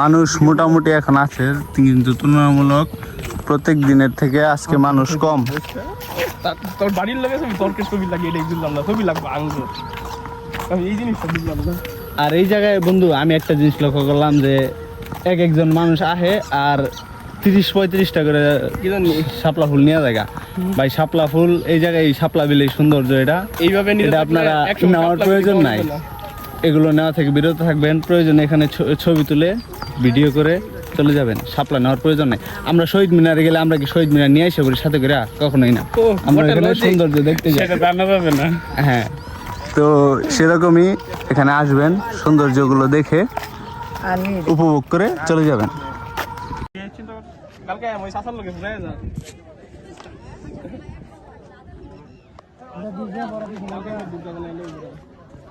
মানুষ মোটামুটি এখন আছে কিন্তু তুলনামূলক প্রত্যেক দিনের থেকে আজকে মানুষ কম। তোর বাড়ির লোক আছে তর্কের ছবি লাগে? এটাই বুঝলাম না ছবি লাগবে আঙ্গুর। আমি এই জিনিসটা বুঝলাম না। আর এই জায়গায় বন্ধু আমি একটা জিনিস লক্ষ্য করলাম যে এক একজন মানুষ আহে আর তিরিশ পঁয়ত্রিশটা করে কি জানি? শাপলা ফুল নিয়ে জায়গা। ভাই শাপলা ফুল এই জায়গায় এই শাপলা বিলের সৌন্দর্য এটা। এইভাবে এটা আপনারা নেওয়ার প্রয়োজন নাই। এগুলো নেওয়া থেকে বিরত থাকবেন প্রয়োজনে এখানে ছবি তুলে ভিডিও করে চলে যাবেন। শাপলা নেওয়ার প্রয়োজন নেই। আমরা শহীদ মিনারে গেলে আমরা কি শহীদ মিনার নিয়ে এসে করি সাথে করে কখনোই না। আমরা এখানে সৌন্দর্য দেখতে যাই। জানা যাবে না। হ্যাঁ। তো সেরকমই এখানে আসবেন সৌন্দর্যগুলো দেখে উপভোগ করে চলে যাবেন। কালকে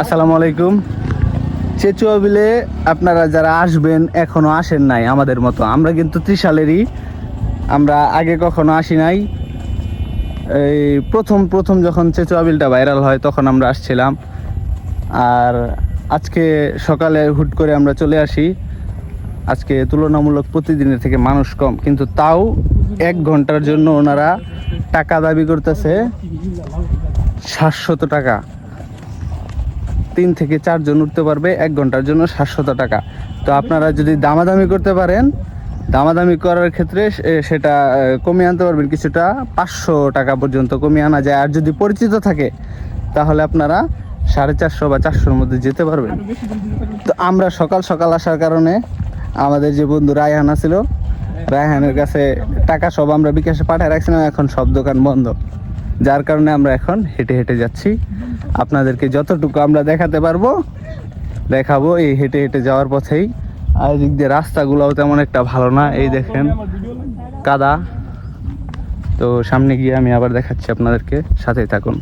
আসসালামু আলাইকুম। চেচুয়া বিলে আপনারা যারা আসবেন, এখনও আসেন নাই আমাদের মতো। আমরা কিন্তু ত্রিশালেরই। আমরা আগে কখনো আসি নাই। এই প্রথম প্রথম যখন চেচুয়া বিলটা ভাইরাল হয়, তখন আমরা আসছিলাম। আর আজকে সকালে হুট করে আমরা চলে আসি। আজকে তুলনামূলক প্রতিদিনের থেকে মানুষ কম, কিন্তু তাও এক ঘণ্টার জন্য ওনারা টাকা দাবি করতেছে সাতশত টাকা। তিন থেকে চারজন উঠতে পারবে, এক ঘণ্টার জন্য সাতশত টাকা। তো আপনারা যদি দামাদামি করতে পারেন, দামাদামি করার ক্ষেত্রে সেটা কমিয়ে আনতে পারবেন। কিছুটা পাঁচশো টাকা পর্যন্ত কমিয়ে আনা যায়। আর যদি পরিচিত থাকে, তাহলে আপনারা সাড়ে চারশো বা চারশোর মধ্যে যেতে পারবেন। তো আমরা সকাল সকাল আসার কারণে আমাদের যে বন্ধু রায়হান ছিল রায়হানের কাছে টাকা সব আমরা বিকাশে পাঠিয়ে রাখছিলাম, এখন সব দোকান বন্ধ। যার কারণে আমরা এখন হেঁটে হেঁটে যাচ্ছি। আপনাদেরকে যতটুকু আমরা দেখাতে পারব, দেখাবো এই হেঁটে হেঁটে যাওয়ার পথেই। আর এদিক দিয়ে রাস্তাগুলোও তেমন একটা ভালো না, এই দেখেন, কাদা। তো সামনে গিয়ে আমি আবার দেখাচ্ছি আপনাদেরকে, সাথেই থাকুন।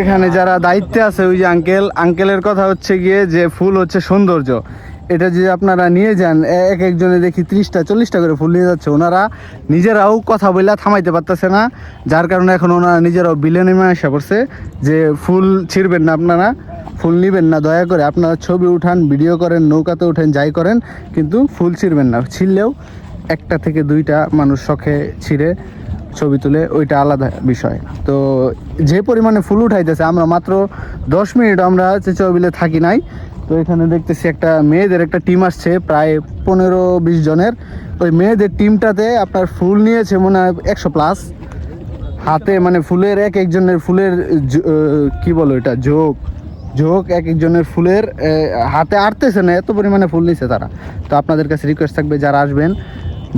এখানে যারা দায়িত্বে আছে ওই যে আঙ্কেল আঙ্কেলের কথা হচ্ছে গিয়ে যে ফুল হচ্ছে সৌন্দর্য। এটা যদি আপনারা নিয়ে যান এক একজনে দেখি ত্রিশটা চল্লিশটা করে ফুল নিয়ে যাচ্ছে। ওনারা নিজেরাও কথা বলে থামাইতে পারতেছে না। যার কারণে এখন ওনারা নিজেরাও বিলে নেমে আসা করছে যে ফুল ছিঁড়বেন না আপনারা ফুল নিবেন না। দয়া করে আপনারা ছবি উঠান ভিডিও করেন নৌকাতে উঠেন যাই করেন কিন্তু ফুল ছিঁড়বেন না। ছিঁড়লেও একটা থেকে দুইটা মানুষ শখে ছিঁড়ে ছবি তুলে ওইটা আলাদা বিষয়। তো যে পরিমাণে ফুল উঠাইতেছে, আমরা মাত্র দশ মিনিট আমরা চেচবিলে থাকি নাই। তো এখানে দেখতেছি একটা মেয়েদের একটা টিম আসছে, প্রায় পনেরো বিশ জনের। ওই মেয়েদের টিমটাতে আপনার ফুল নিয়েছে মনে হয় একশো প্লাস হাতে মানে ফুলের এক একজনের ফুলের কি বলো এটা যোগ যোগ এক একজনের ফুলের হাতে আটতেছে না, এত পরিমাণে ফুল নিছে তারা। তো আপনাদের কাছে রিকোয়েস্ট থাকবে যারা আসবেন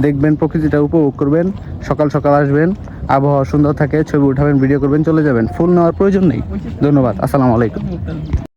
দেখবেন, প্রকৃতিটা উপভোগ করবেন, সকাল সকাল আসবেন, আবহাওয়া সুন্দর থাকে, ছবি উঠাবেন ভিডিও করবেন, চলে যাবেন। ফুল নেওয়ার প্রয়োজন নেই। ধন্যবাদ, আসসালামু আলাইকুম।